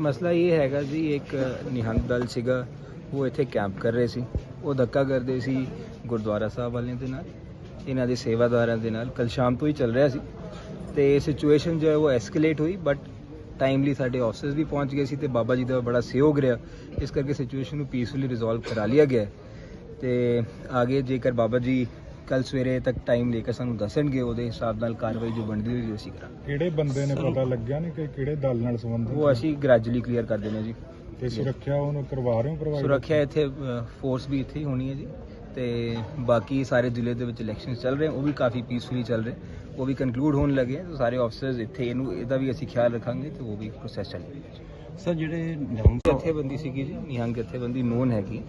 ਮਸਲਾ ਇਹ ਹੈਗਾ ਜੀ, ਇੱਕ ਨਿਹੰਗ ਦਲ ਸੀਗਾ, ਉਹ ਇੱਥੇ ਕੈਂਪ ਕਰ ਰਹੇ ਸੀ। ਉਹ ਧੱਕਾ ਕਰਦੇ ਸੀ ਗੁਰਦੁਆਰਾ ਸਾਹਿਬ ਵਾਲਿਆਂ ਦੇ ਨਾਲ, ਇਹਨਾਂ ਦੇ ਸੇਵਾਦਾਰਾਂ ਦੇ ਨਾਲ। ਕੱਲ ਸ਼ਾਮ ਤੋਂ ਹੀ ਚੱਲ ਰਿਹਾ ਸੀ। ਤੇ ਸਿਚੁਏਸ਼ਨ ਜੋ ਹੈ ਉਹ ਐਸਕੇਲੇਟ ਹੋਈ ਬਟ ਟਾਈਮਲੀ ਸਾਡੇ ਆਫਿਸਰਸ ਵੀ ਪਹੁੰਚ ਗਏ ਸੀ ਤੇ ਬਾਬਾ ਜੀ ਦਾ ਬੜਾ ਸਹਿਯੋਗ ਰਿਹਾ। ਇਸ ਕਰਕੇ ਸਿਚੁਏਸ਼ਨ ਨੂੰ ਪੀਸਫੁਲੀ ਰਿਜ਼ੋਲਵ ਕਰਾ ਲਿਆ ਗਿਆ। ਹੈ। ਤੇ ਅੱਗੇ ਜੇਕਰ ਬਾਬਾ ਜੀ ਕੱਲ ਸਵੇਰੇ ਤੱਕ ਟਾਈਮ ਲੈ ਕੇ ਸਾਨੂੰ ਦੱਸਣਗੇ ਉਹਦੇ ਹਿਸਾਬ ਨਾਲ ਕਾਰਵਾਈ ਜੋ ਬਣਦੀ ਹੋਈ ਅਸੀਂ ਕਰਾਂਗੇ। ਕਿਹੜੇ ਬੰਦੇ ਨੇ ਪਤਾ ਲੱਗਿਆ ਨਹੀਂ ਕਿ ਕਿਹੜੇ ਦਲ ਨਾਲ ਸੰਬੰਧਿਤ ਉਹ ਅਸੀਂ ਗ੍ਰੈਜੂਅਲੀ ਕਲੀਅਰ ਕਰ ਹਾਂ ਜੀ। ਤੇ ਸੁਰੱਖਿਆ ਉਹਨੂੰ ਕਰਵਾ ਰਹੇ ਹੋ ਪ੍ਰੋਵਾਈਡ ਸੁਰੱਖਿਆ ਇੱਥੇ ਫੋਰਸ ਵੀ ਇੱਥੇ ਹੀ ਹੋਣੀ ਹੈ ਜੀ। ਤੇ ਬਾਕੀ ਸਾਰੇ ਜ਼ਿਲ੍ਹੇ ਦੇ ਵਿੱਚ ਇਲੈਕਸ਼ਨ ਚੱਲ ਰਹੇ ਉਹ ਵੀ ਕਾਫੀ ਪੀਸਫੁਲੀ ਚੱਲ ਰਹੇ। ਉਹ ਵੀ ਕਨਕਲੂਡ ਹੋਣ ਲੱਗੇ ਸਾਰੇ ਆਫੀਸਰਸ ਇੱਥੇ ਇਹਨੂੰ ਇਹਦਾ ਵੀ ਅਸੀਂ ਖਿਆਲ ਰੱਖਾਂਗੇ ਤੇ ਉਹ ਵੀ ਪ੍ਰੋਸੈਸ ਚੱਲੇਗਾ ਸਰ ਜਿਹੜੇ ਨਿਹੰਗ ਜਥੇਬੰਦੀ ਸੀਗੀ ਜੀ ਨਿਹੰਗ ਜਥੇਬੰਦੀ ਨੋਨ ਹੈਗੀ।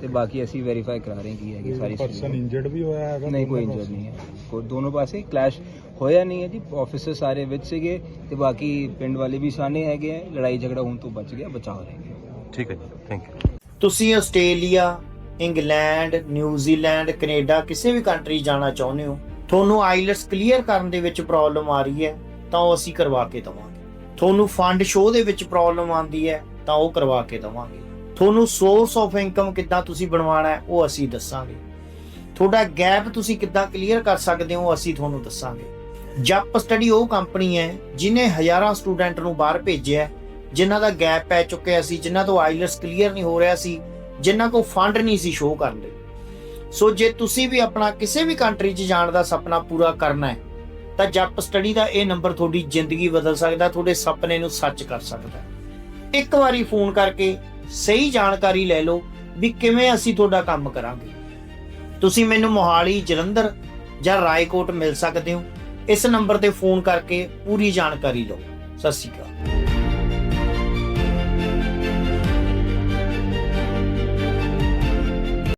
ਤੇ ਬਾਕੀ ਅਸੀਂ ਵੈਰੀਫਾਈ ਕਰਾ ਰਹੇ ਹਾਂ ਕੀ ਹੈਗੀ ਸਾਰੀ ਪਰਸਨ ਇੰਜਰਡ ਵੀ ਹੋਇਆ ਹੈਗਾ ਨਹੀਂ ਕੋਈ ਇੰਜਰ ਨਹੀਂ ਹੈ। ਕੋਈ ਦੋਨੋਂ ਪਾਸੇ ਕਲੈਸ਼ ਹੋਇਆ ਨਹੀਂ ਹੈ ਜੀ ਆਫੀਸਰ ਸਾਰੇ ਵਿੱਚ ਸੀਗੇ ਤੇ ਬਾਕੀ ਪਿੰਡ ਵਾਲੇ ਵੀ ਸਾਨੇ ਹੈਗੇ ਹੈ ਲੜਾਈ ਝਗੜਾ ਹੋਣ ਤੋਂ ਬਚ ਗਿਆ ਬਚਾਅ ਹੋ ਰਿਹਾ ਠੀਕ ਹੈ ਜੀ ਥੈਂਕ ਯੂ ਤੁਸੀਂ Australia England New Zealand Canada ਕਿਸੇ ਵੀ ਕੰਟਰੀ ਜਾਣਾ ਚਾਹੁੰਦੇ ਹੋ ਤੁਹਾਨੂੰ ਆਈਲਟਸ ਕਲੀਅਰ ਕਰਨ ਦੇ ਵਿੱਚ ਪ੍ਰੋਬਲਮ ਆ ਰਹੀ ਹੈ ਤਾਂ ਉਹ ਅਸੀਂ ਕਰਵਾ ਕੇ ਦਵਾਂਗੇ। ਤੁਹਾਨੂੰ ਫੰਡ ਸ਼ੋਅ ਦੇ ਵਿੱਚ ਪ੍ਰੋਬਲਮ ਆਉਂਦੀ ਹੈ ਤਾਂ ਉਹ ਕਰਵਾ ਕੇ ਦਵਾਂਗੇ। ਤੁਹਾਨੂੰ ਸੋਰਸ ਆਫ ਇਨਕਮ ਕਿੱਦਾਂ ਤੁਸੀਂ ਬਣਵਾਉਣਾ ਹੈ ਉਹ ਅਸੀਂ ਦੱਸਾਂਗੇ। ਤੁਹਾਡਾ ਗੈਪ ਤੁਸੀਂ ਕਿੱਦਾਂ ਕਲੀਅਰ ਕਰ ਸਕਦੇ ਹੋ ਅਸੀਂ ਤੁਹਾਨੂੰ ਦੱਸਾਂਗੇ। ਜੱਪ ਸਟੱਡੀ ਉਹ ਕੰਪਨੀ ਹੈ ਜਿਨੇ ਹਜ਼ਾਰਾਂ ਸਟੂਡੈਂਟ ਨੂੰ ਬਾਹਰ ਭੇਜਿਆ ਹੈ, ਜਿਨ੍ਹਾਂ ਦਾ ਗੈਪ ਪੈ ਚੁੱਕਿਆ ਸੀ ਜਿਨ੍ਹਾਂ ਤੋਂ ਆਈਲਟਸ ਕਲੀਅਰ ਨਹੀਂ ਹੋ ਰਿਹਾ ਸੀ ਜਿਨ੍ਹਾਂ ਕੋਲ ਫੰਡ ਨਹੀਂ ਸੀ ਸ਼ੋਅ ਕਰਨ ਲਈ। ਸੋ ਜੇ ਤੁਸੀਂ ਵੀ ਆਪਣਾ ਕਿਸੇ ਵੀ ਕੰਟਰੀ 'ਚ ਜਾਣ ਦਾ ਸੁਪਨਾ ਪੂਰਾ ਕਰਨਾ ਹੈ ਤਾਂ ਜਪ ਸਟੱਡੀ ਦਾ ਇਹ ਨੰਬਰ ਤੁਹਾਡੀ ਜ਼ਿੰਦਗੀ ਬਦਲ ਸਕਦਾ, ਤੁਹਾਡੇ ਸੁਪਨੇ ਨੂੰ ਸੱਚ ਕਰ ਸਕਦਾ। ਇੱਕ ਵਾਰੀ ਫੋਨ ਕਰਕੇ ਸਹੀ ਜਾਣਕਾਰੀ ਲੈ ਲਓ ਵੀ ਕਿਵੇਂ ਅਸੀਂ ਤੁਹਾਡਾ ਕੰਮ ਕਰਾਂਗੇ। ਤੁਸੀਂ ਮੈਨੂੰ ਮੋਹਾਲੀ, ਜਲੰਧਰ ਜਾਂ ਰਾਏਕੋਟ ਮਿਲ ਸਕਦੇ ਹੋ। ਇਸ ਨੰਬਰ ਤੇ ਫੋਨ ਕਰਕੇ ਪੂਰੀ ਜਾਣਕਾਰੀ ਲਓ। ਸਤਿ ਸ਼੍ਰੀ ਅਕਾਲ।